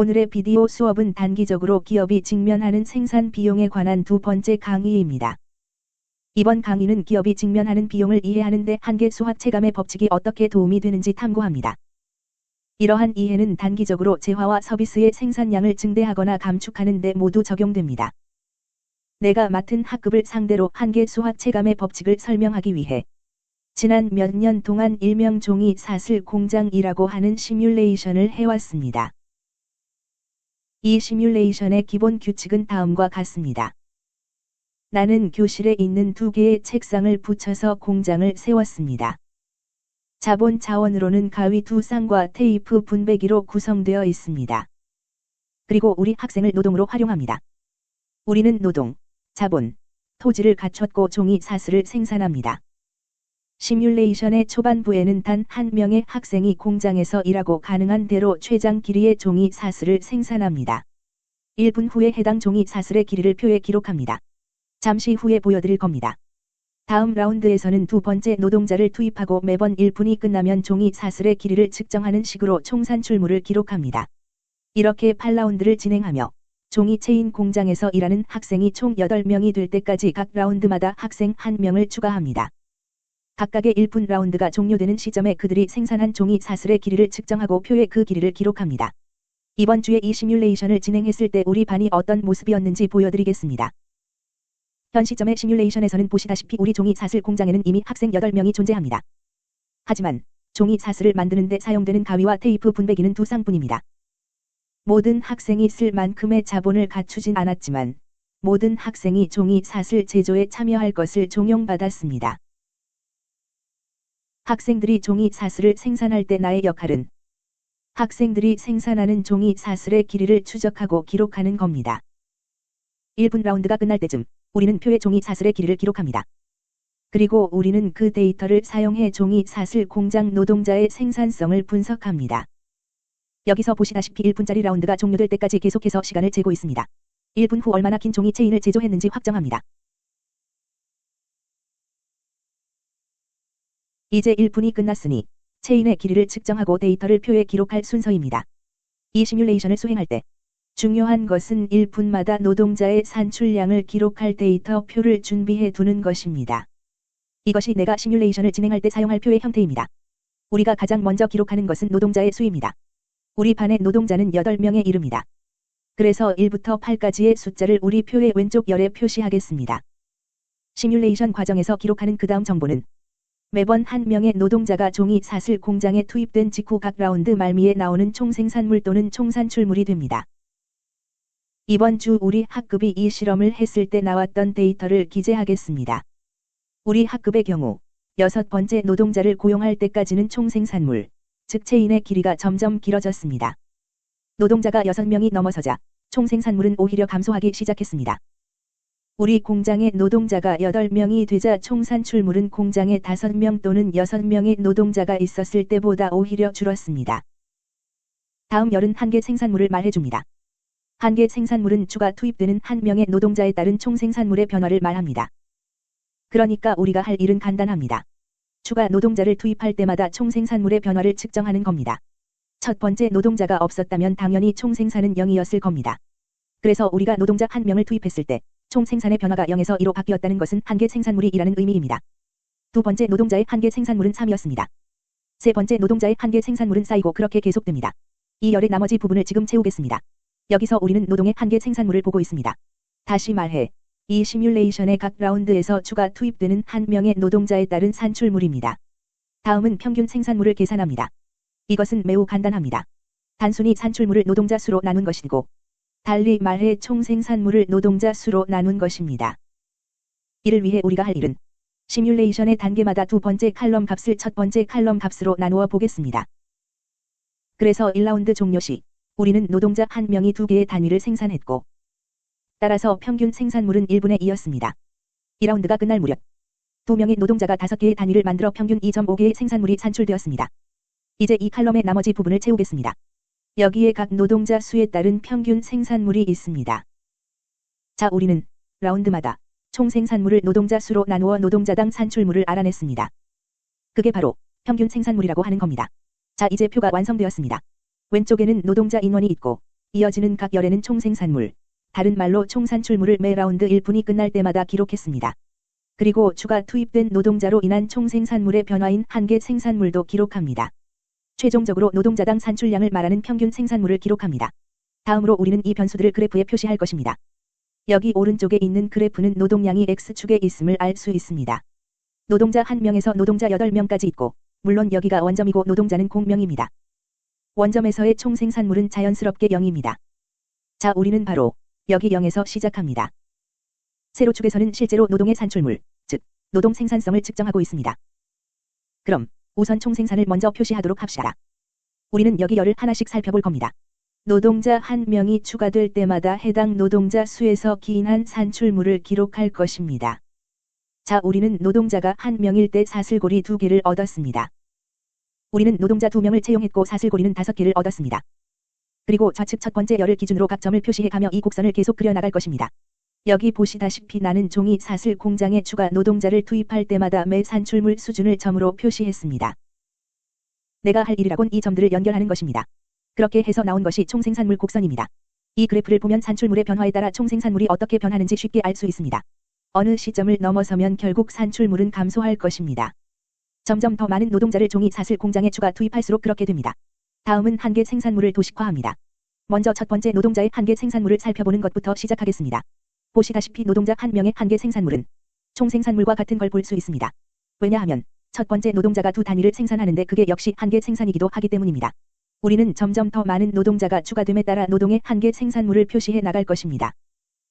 오늘의 비디오 수업은 단기적으로 기업이 직면하는 생산 비용에 관한 두 번째 강의입니다. 이번 강의는 기업이 직면하는 비용을 이해하는 데 한계 수학 체감의 법칙이 어떻게 도움이 되는지 탐구합니다. 이러한 이해는 단기적으로 재화와 서비스의 생산량을 증대하거나 감축하는 데 모두 적용됩니다. 내가 맡은 학급을 상대로 한계 수학 체감의 법칙을 설명하기 위해 지난 몇 년 동안 일명 종이 사슬 공장이라고 하는 시뮬레이션을 해왔습니다. 이 시뮬레이션의 기본 규칙은 다음과 같습니다. 나는 교실에 있는 두 개의 책상을 붙여서 공장을 세웠습니다. 자본 자원으로는 가위 두 쌍과 테이프 분배기로 구성되어 있습니다. 그리고 우리 학생을 노동으로 활용합니다. 우리는 노동, 자본, 토지를 갖췄고 종이 사슬을 생산합니다. 시뮬레이션의 초반부에는 단 한 명의 학생이 공장에서 일하고 가능한 대로 최장 길이의 종이 사슬을 생산합니다. 1분 후에 해당 종이 사슬의 길이를 표에 기록합니다. 잠시 후에 보여드릴 겁니다. 다음 라운드에서는 두 번째 노동자를 투입하고 매번 1분이 끝나면 종이 사슬의 길이를 측정하는 식으로 총 산출물을 기록합니다. 이렇게 8라운드를 진행하며 종이 체인 공장에서 일하는 학생이 총 8명이 될 때까지 각 라운드마다 학생 1명을 추가합니다. 각각의 1분 라운드가 종료되는 시점에 그들이 생산한 종이 사슬의 길이를 측정하고 표에 그 길이를 기록합니다. 이번 주에 이 시뮬레이션을 진행했을 때 우리 반이 어떤 모습이었는지 보여드리겠습니다. 현 시점의 시뮬레이션에서는 보시다시피 우리 종이 사슬 공장에는 이미 학생 8명이 존재합니다. 하지만 종이 사슬을 만드는 데 사용되는 가위와 테이프 분배기는 두 쌍뿐입니다. 모든 학생이 쓸 만큼의 자본을 갖추진 않았지만 모든 학생이 종이 사슬 제조에 참여할 것을 종용받았습니다. 학생들이 종이 사슬을 생산할 때 나의 역할은 학생들이 생산하는 종이 사슬의 길이를 추적하고 기록하는 겁니다. 1분 라운드가 끝날 때쯤 우리는 표에 종이 사슬의 길이를 기록합니다. 그리고 우리는 그 데이터를 사용해 종이 사슬 공장 노동자의 생산성을 분석합니다. 여기서 보시다시피 1분짜리 라운드가 종료될 때까지 계속해서 시간을 재고 있습니다. 1분 후 얼마나 긴 종이 체인을 제조했는지 확정합니다. 이제 1분이 끝났으니 체인의 길이를 측정하고 데이터를 표에 기록할 순서입니다. 이 시뮬레이션을 수행할 때 중요한 것은 1분마다 노동자의 산출량을 기록할 데이터 표를 준비해 두는 것입니다. 이것이 내가 시뮬레이션을 진행할 때 사용할 표의 형태입니다. 우리가 가장 먼저 기록하는 것은 노동자의 수입니다. 우리 반의 노동자는 8명의 이름이다. 그래서 1부터 8까지의 숫자를 우리 표의 왼쪽 열에 표시하겠습니다. 시뮬레이션 과정에서 기록하는 그 다음 정보는 매번 한 명의 노동자가 종이 사슬 공장에 투입된 직후 각 라운드 말미에 나오는 총 생산물 또는 총 산출물이 됩니다. 이번 주 우리 학급이 이 실험을 했을 때 나왔던 데이터를 기재하겠습니다. 우리 학급의 경우 여섯 번째 노동자를 고용할 때까지는 총 생산물, 즉 체인의 길이가 점점 길어졌습니다. 노동자가 6명이 넘어서자 총 생산물은 오히려 감소하기 시작했습니다. 우리 공장의 노동자가 8명이 되자 총 산출물은 공장에 5명 또는 6명의 노동자가 있었을 때보다 오히려 줄었습니다. 다음 열은 한 개 생산물을 말해줍니다. 한 개 생산물은 추가 투입되는 한 명의 노동자에 따른 총 생산물의 변화를 말합니다. 그러니까 우리가 할 일은 간단합니다. 추가 노동자를 투입할 때마다 총 생산물의 변화를 측정하는 겁니다. 첫 번째 노동자가 없었다면 당연히 총 생산은 0이었을 겁니다. 그래서 우리가 노동자 한 명을 투입했을 때 총 생산의 변화가 0에서 2로 바뀌었다는 것은 한 개 생산물이 라는 의미입니다. 두 번째 노동자의 한 개 생산물은 3이었습니다. 세 번째 노동자의 한 개 생산물은 쌓이고 그렇게 계속됩니다. 이 열의 나머지 부분을 지금 채우겠습니다. 여기서 우리는 노동의 한 개 생산물을 보고 있습니다. 다시 말해, 이 시뮬레이션의 각 라운드에서 추가 투입되는 한 명의 노동자에 따른 산출물입니다. 다음은 평균 생산물을 계산합니다. 이것은 매우 간단합니다. 단순히 산출물을 노동자 수로 나눈 것이고 달리 말해 총 생산물을 노동자 수로 나눈 것입니다. 이를 위해 우리가 할 일은 시뮬레이션의 단계마다 두 번째 칼럼 값을 첫 번째 칼럼 값으로 나누어 보겠습니다. 그래서 1라운드 종료 시 우리는 노동자 한 명이 두 개의 단위를 생산했고 따라서 평균 생산물은 1분의 2였습니다. 2라운드가 끝날 무렵 두 명의 노동자가 다섯 개의 단위를 만들어 평균 2.5개의 생산물이 산출되었습니다. 이제 이 칼럼의 나머지 부분을 채우겠습니다. 여기에 각 노동자 수에 따른 평균 생산물이 있습니다. 자 우리는 라운드마다 총 생산물을 노동자 수로 나누어 노동자당 산출물을 알아냈습니다. 그게 바로 평균 생산물이라고 하는 겁니다. 자 이제 표가 완성되었습니다. 왼쪽에는 노동자 인원이 있고 이어지는 각 열에는 총 생산물, 다른 말로 총 산출물을 매 라운드 1분이 끝날 때마다 기록했습니다. 그리고 추가 투입된 노동자로 인한 총 생산물의 변화인 한계 생산물도 기록합니다. 최종적으로 노동자당 산출량을 말하는 평균 생산물을 기록합니다. 다음으로 우리는 이 변수들을 그래프에 표시할 것입니다. 여기 오른쪽에 있는 그래프는 노동량이 X축에 있음을 알 수 있습니다. 노동자 1명에서 노동자 8명까지 있고, 물론 여기가 원점이고 노동자는 공명입니다. 원점에서의 총 생산물은 자연스럽게 0입니다. 자, 우리는 바로 여기 0에서 시작합니다. 세로축에서는 실제로 노동의 산출물, 즉, 노동 생산성을 측정하고 있습니다. 그럼 우선 총 생산을 먼저 표시하도록 합시다. 우리는 여기 열을 하나씩 살펴볼 겁니다. 노동자 한 명이 추가될 때마다 해당 노동자 수에서 기인한 산출물을 기록할 것입니다. 자, 우리는 노동자가 한 명일 때 사슬고리 두 개를 얻었습니다. 우리는 노동자 두 명을 채용했고 사슬고리는 다섯 개를 얻었습니다. 그리고 좌측 첫 번째 열을 기준으로 각 점을 표시해 가며 이 곡선을 계속 그려나갈 것입니다. 여기 보시다시피 나는 종이 사슬 공장에 추가 노동자를 투입할 때마다 매 산출물 수준을 점으로 표시했습니다. 내가 할 일이라곤 이 점들을 연결하는 것입니다. 그렇게 해서 나온 것이 총생산물 곡선입니다. 이 그래프를 보면 산출물의 변화에 따라 총생산물이 어떻게 변하는지 쉽게 알 수 있습니다. 어느 시점을 넘어서면 결국 산출물은 감소할 것입니다. 점점 더 많은 노동자를 종이 사슬 공장에 추가 투입할수록 그렇게 됩니다. 다음은 한계 생산물을 도식화합니다. 먼저 첫 번째 노동자의 한계 생산물을 살펴보는 것부터 시작하겠습니다. 보시다시피 노동자 한 명의 한계 생산물은 총 생산물과 같은 걸 볼 수 있습니다. 왜냐하면 첫 번째 노동자가 두 단위를 생산하는데 그게 역시 한계 생산이기도 하기 때문입니다. 우리는 점점 더 많은 노동자가 추가됨에 따라 노동의 한계 생산물을 표시해 나갈 것입니다.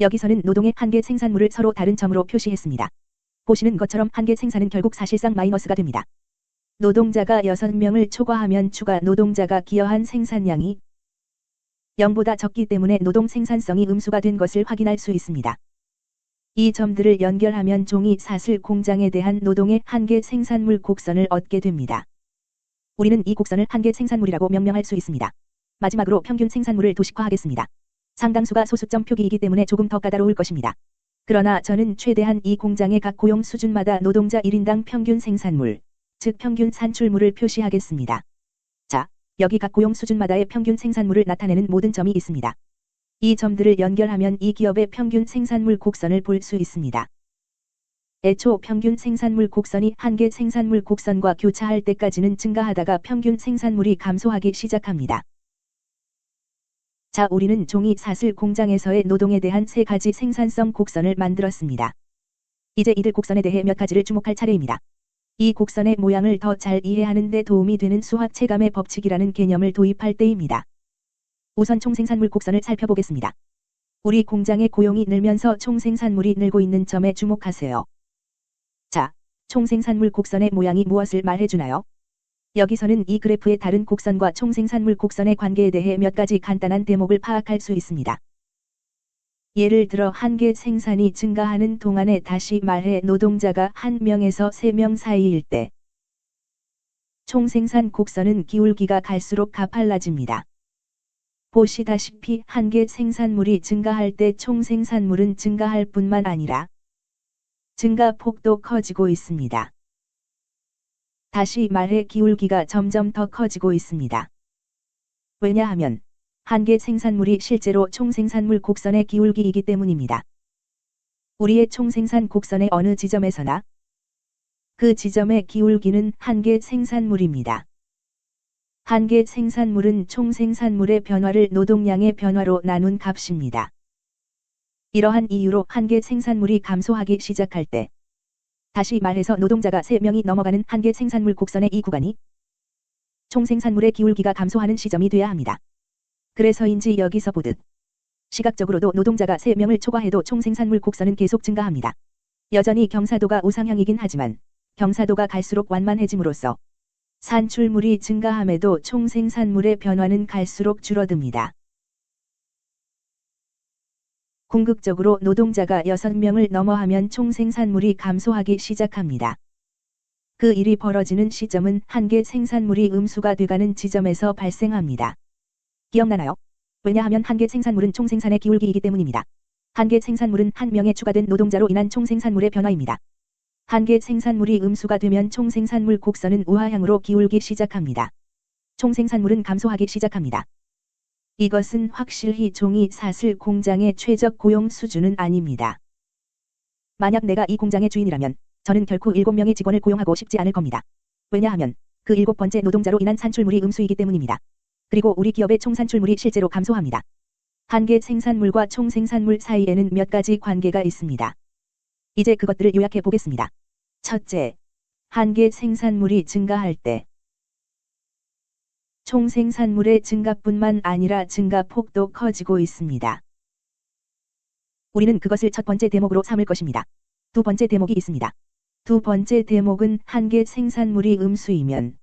여기서는 노동의 한계 생산물을 서로 다른 점으로 표시했습니다. 보시는 것처럼 한계 생산은 결국 사실상 마이너스가 됩니다. 노동자가 6명을 초과하면 추가 노동자가 기여한 생산량이 0보다 적기 때문에 노동 생산성이 음수가 된 것을 확인할 수 있습니다. 이 점들을 연결하면 종이 사슬 공장에 대한 노동의 한계 생산물 곡선을 얻게 됩니다. 우리는 이 곡선을 한계 생산물이라고 명명할 수 있습니다. 마지막으로 평균 생산물을 도식화하겠습니다. 상당수가 소수점 표기이기 때문에 조금 더 까다로울 것입니다. 그러나 저는 최대한 이 공장의 각 고용 수준마다 노동자 1인당 평균 생산물, 즉 평균 산출물을 표시하겠습니다. 자, 여기 각 고용 수준마다의 평균 생산물을 나타내는 모든 점이 있습니다. 이 점들을 연결하면 이 기업의 평균 생산물 곡선을 볼 수 있습니다. 애초 평균 생산물 곡선이 한계 생산물 곡선과 교차할 때까지는 증가하다가 평균 생산물이 감소하기 시작합니다. 자, 우리는 종이 사슬 공장에서의 노동에 대한 세 가지 생산성 곡선을 만들었습니다. 이제 이들 곡선에 대해 몇 가지를 주목할 차례입니다. 이 곡선의 모양을 더 잘 이해하는 데 도움이 되는 수학 체감의 법칙이라는 개념을 도입할 때입니다. 우선 총생산물 곡선을 살펴보겠습니다. 우리 공장의 고용이 늘면서 총생산물이 늘고 있는 점에 주목하세요. 자, 총생산물 곡선의 모양이 무엇을 말해주나요? 여기서는 이 그래프의 다른 곡선과 총생산물 곡선의 관계에 대해 몇 가지 간단한 대목을 파악할 수 있습니다. 예를 들어 한계 생산이 증가하는 동안에 다시 말해 노동자가 1명에서 3명 사이일 때 총생산 곡선은 기울기가 갈수록 가팔라집니다. 보시다시피 한계 생산물이 증가할 때 총생산물은 증가할 뿐만 아니라 증가 폭도 커지고 있습니다. 다시 말해 기울기가 점점 더 커지고 있습니다. 왜냐하면 한계 생산물이 실제로 총생산물 곡선의 기울기이기 때문입니다. 우리의 총생산 곡선의 어느 지점에서나 그 지점의 기울기는 한계 생산물입니다. 한계 생산물은 총생산물의 변화를 노동량의 변화로 나눈 값입니다. 이러한 이유로 한계 생산물이 감소하기 시작할 때 다시 말해서 노동자가 3명이 넘어가는 한계 생산물 곡선의 이 구간이 총생산물의 기울기가 감소하는 시점이 돼야 합니다. 그래서인지 여기서 보듯 시각적으로도 노동자가 3명을 초과해도 총 생산물 곡선은 계속 증가합니다. 여전히 경사도가 우상향이긴 하지만 경사도가 갈수록 완만해짐으로써 산출물이 증가함에도 총 생산물의 변화는 갈수록 줄어듭니다. 궁극적으로 노동자가 6명을 넘어하면 총 생산물이 감소하기 시작합니다. 그 일이 벌어지는 시점은 한계 생산물이 음수가 돼가는 지점에서 발생합니다. 기억나나요? 왜냐하면 한계 생산물은 총 생산의 기울기이기 때문입니다. 한계 생산물은 한 명의 추가된 노동자로 인한 총 생산물의 변화입니다. 한계 생산물이 음수가 되면 총 생산물 곡선은 우하향으로 기울기 시작합니다. 총 생산물은 감소하기 시작합니다. 이것은 확실히 종이 사슬 공장의 최적 고용 수준은 아닙니다. 만약 내가 이 공장의 주인이라면 저는 결코 7명의 직원을 고용하고 싶지 않을 겁니다. 왜냐하면 그 일곱 번째 노동자로 인한 산출물이 음수이기 때문입니다. 그리고 우리 기업의 총 산출물이 실제로 감소합니다. 한계 생산물과 총 생산물 사이에는 몇 가지 관계가 있습니다. 이제 그것들을 요약해 보겠습니다. 첫째, 한계 생산물이 증가할 때 총 생산물의 증가뿐만 아니라 증가 폭도 커지고 있습니다. 우리는 그것을 첫 번째 대목으로 삼을 것입니다. 두 번째 대목이 있습니다. 두 번째 대목은 한계 생산물이 음수이면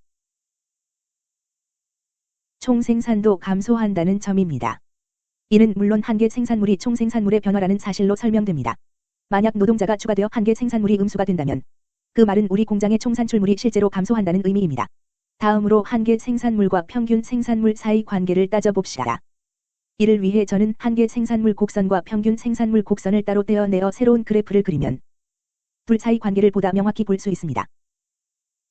총 생산도 감소한다는 점입니다. 이는 물론 한계 생산물이 총 생산물의 변화라는 사실로 설명됩니다. 만약 노동자가 추가되어 한계 생산물이 음수가 된다면 그 말은 우리 공장의 총 산출물이 실제로 감소한다는 의미입니다. 다음으로 한계 생산물과 평균 생산물 사이 관계를 따져봅시다. 이를 위해 저는 한계 생산물 곡선과 평균 생산물 곡선을 따로 떼어내어 새로운 그래프를 그리면 둘 사이 관계를 보다 명확히 볼 수 있습니다.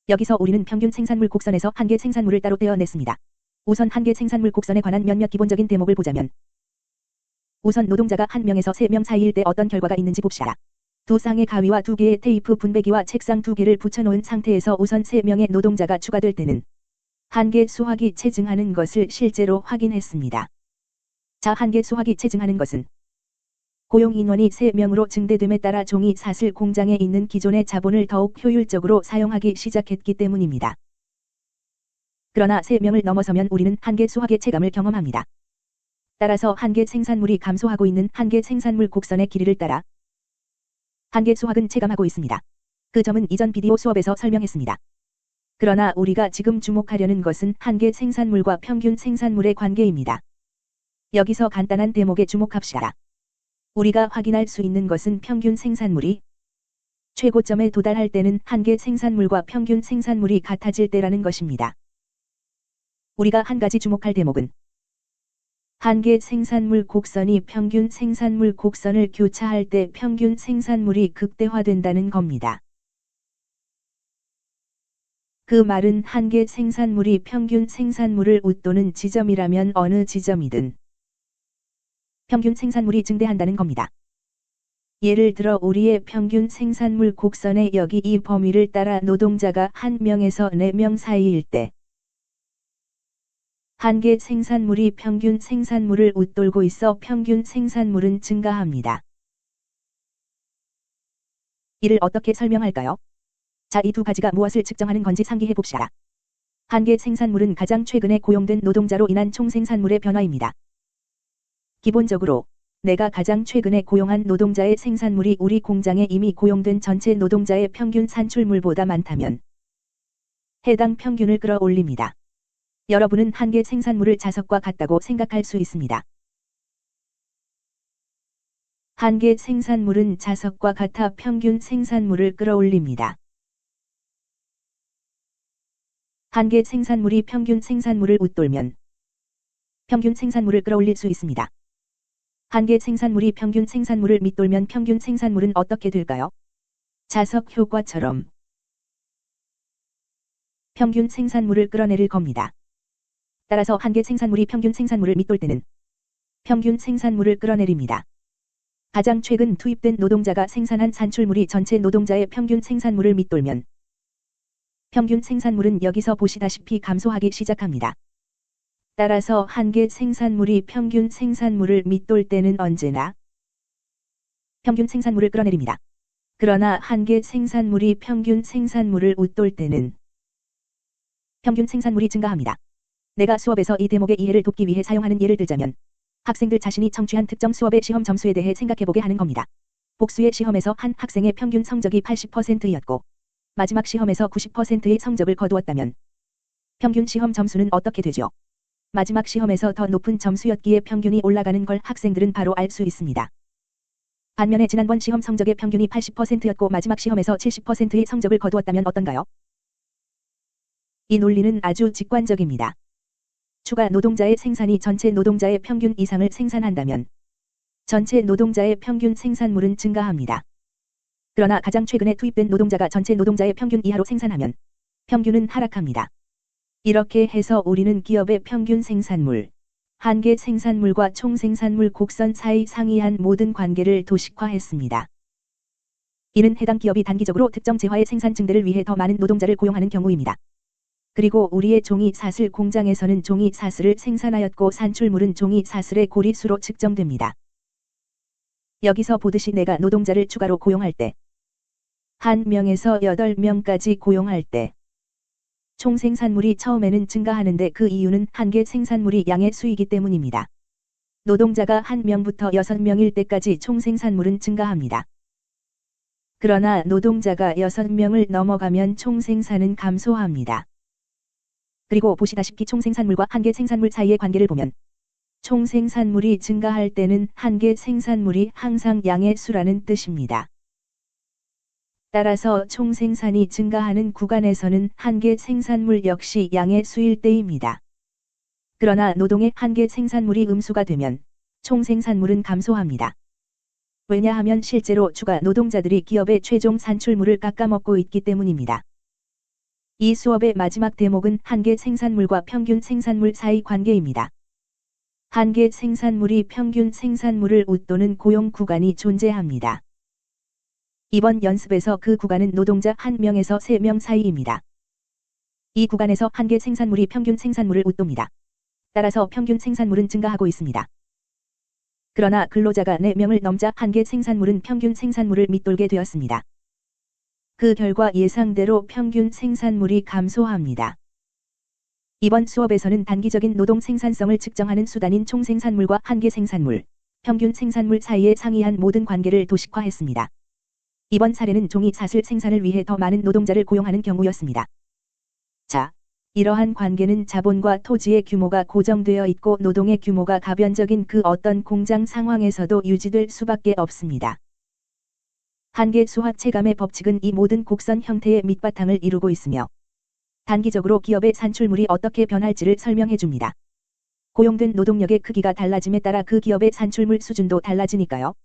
여기서 우리는 평균 생산물 곡선에서 한계 생산물을 따로 떼어냈습니다. 우선 한계 생산물 곡선에 관한 몇몇 기본적인 대목을 보자면 우선 노동자가 한 명에서 세 명 사이일 때 어떤 결과가 있는지 봅시다. 두 쌍의 가위와 두 개의 테이프 분배기와 책상 두 개를 붙여놓은 상태에서 우선 3명의 노동자가 추가될 때는 한계 수확이 체증하는 것을 실제로 확인했습니다. 자 한계 수확이 체증하는 것은 고용 인원이 3명으로 증대됨에 따라 종이 사슬 공장에 있는 기존의 자본을 더욱 효율적으로 사용하기 시작했기 때문입니다. 그러나 3명을 넘어서면 우리는 한계 수확의 체감을 경험합니다. 따라서 한계 생산물이 감소하고 있는 한계 생산물 곡선의 길이를 따라 한계 수확은 체감하고 있습니다. 그 점은 이전 비디오 수업에서 설명했습니다. 그러나 우리가 지금 주목하려는 것은 한계 생산물과 평균 생산물의 관계입니다. 여기서 간단한 대목에 주목합시다. 우리가 확인할 수 있는 것은 평균 생산물이 최고점에 도달할 때는 한계 생산물과 평균 생산물이 같아질 때라는 것입니다. 우리가 한 가지 주목할 대목은 한계 생산물 곡선이 평균 생산물 곡선을 교차할 때 평균 생산물이 극대화된다는 겁니다. 그 말은 한계 생산물이 평균 생산물을 웃도는 지점이라면 어느 지점이든 평균 생산물이 증대한다는 겁니다. 예를 들어 우리의 평균 생산물 곡선의 여기 이 범위를 따라 노동자가 1명에서 4명 사이일 때 한계 생산물이 평균 생산물을 웃돌고 있어 평균 생산물은 증가합니다. 이를 어떻게 설명할까요? 자, 이 두 가지가 무엇을 측정하는 건지 상기해 봅시다. 한계 생산물은 가장 최근에 고용된 노동자로 인한 총 생산물의 변화입니다. 기본적으로 내가 가장 최근에 고용한 노동자의 생산물이 우리 공장에 이미 고용된 전체 노동자의 평균 산출물보다 많다면 해당 평균을 끌어올립니다. 여러분은 한계 생산물을 자석과 같다고 생각할 수 있습니다. 한계 생산물은 자석과 같아 평균 생산물을 끌어올립니다. 한계 생산물이 평균 생산물을 웃돌면 평균 생산물을 끌어올릴 수 있습니다. 한계 생산물이 평균 생산물을 밑돌면 평균 생산물은 어떻게 될까요? 자석 효과처럼 평균 생산물을 끌어내릴 겁니다. 따라서 한계 생산물이 평균 생산물을 밑돌 때는 평균 생산물을 끌어내립니다. 가장 최근 투입된 노동자가 생산한 산출물이 전체 노동자의 평균 생산물을 밑돌면 평균 생산물은 여기서 보시다시피 감소하기 시작합니다. 따라서 한계 생산물이 평균 생산물을 밑돌 때는 언제나 평균 생산물을 끌어내립니다. 그러나 한계 생산물이 평균 생산물을 웃돌 때는 평균 생산물이 증가합니다. 내가 수업에서 이 대목의 이해를 돕기 위해 사용하는 예를 들자면 학생들 자신이 청취한 특정 수업의 시험 점수에 대해 생각해보게 하는 겁니다. 복수의 시험에서 한 학생의 평균 성적이 80%였고 마지막 시험에서 90%의 성적을 거두었다면 평균 시험 점수는 어떻게 되죠? 마지막 시험에서 더 높은 점수였기에 평균이 올라가는 걸 학생들은 바로 알 수 있습니다. 반면에 지난번 시험 성적의 평균이 80%였고 마지막 시험에서 70%의 성적을 거두었다면 어떤가요? 이 논리는 아주 직관적입니다. 추가 노동자의 생산이 전체 노동자의 평균 이상을 생산한다면 전체 노동자의 평균 생산물은 증가합니다. 그러나 가장 최근에 투입된 노동자가 전체 노동자의 평균 이하로 생산하면 평균은 하락합니다. 이렇게 해서 우리는 기업의 평균 생산물, 한계 생산물과 총 생산물 곡선 사이 상이한 모든 관계를 도식화했습니다. 이는 해당 기업이 단기적으로 특정 재화의 생산 증대를 위해 더 많은 노동자를 고용하는 경우입니다. 그리고 우리의 종이 사슬 공장에서는 종이 사슬을 생산하였고 산출물은 종이 사슬의 고리수로 측정됩니다. 여기서 보듯이 내가 노동자를 추가로 고용할 때, 한 명에서 8명까지 고용할 때, 총 생산물이 처음에는 증가하는데 그 이유는 한계 생산물이 양의 수이기 때문입니다. 노동자가 한 명부터 6명일 때까지 총 생산물은 증가합니다. 그러나 노동자가 6명을 넘어가면 총 생산은 감소합니다. 그리고 보시다시피 총생산물과 한계 생산물 사이의 관계를 보면 총생산물이 증가할 때는 한계 생산물이 항상 양의 수라는 뜻입니다. 따라서 총생산이 증가하는 구간에서는 한계 생산물 역시 양의 수일 때입니다. 그러나 노동의 한계 생산물이 음수가 되면 총생산물은 감소합니다. 왜냐하면 실제로 추가 노동자들이 기업의 최종 산출물을 깎아먹고 있기 때문입니다. 이 수업의 마지막 대목은 한계 생산물과 평균 생산물 사이 관계입니다. 한계 생산물이 평균 생산물을 웃도는 고용 구간이 존재합니다. 이번 연습에서 그 구간은 노동자 1명에서 3명 사이입니다. 이 구간에서 한계 생산물이 평균 생산물을 웃돕니다. 따라서 평균 생산물은 증가하고 있습니다. 그러나 근로자가 4명을 넘자 한계 생산물은 평균 생산물을 밑돌게 되었습니다. 그 결과 예상대로 평균 생산물이 감소합니다. 이번 수업에서는 단기적인 노동 생산성을 측정하는 수단인 총생산물과 한계 생산물, 평균 생산물 사이에 상이한 모든 관계를 도식화했습니다. 이번 사례는 종이 사슬 생산을 위해 더 많은 노동자를 고용하는 경우였습니다. 자, 이러한 관계는 자본과 토지의 규모가 고정되어 있고 노동의 규모가 가변적인 그 어떤 공장 상황에서도 유지될 수밖에 없습니다. 한계 수화 체감의 법칙은 이 모든 곡선 형태의 밑바탕을 이루고 있으며 단기적으로 기업의 산출물이 어떻게 변할지를 설명해 줍니다. 고용된 노동력의 크기가 달라짐에 따라 그 기업의 산출물 수준도 달라지니까요.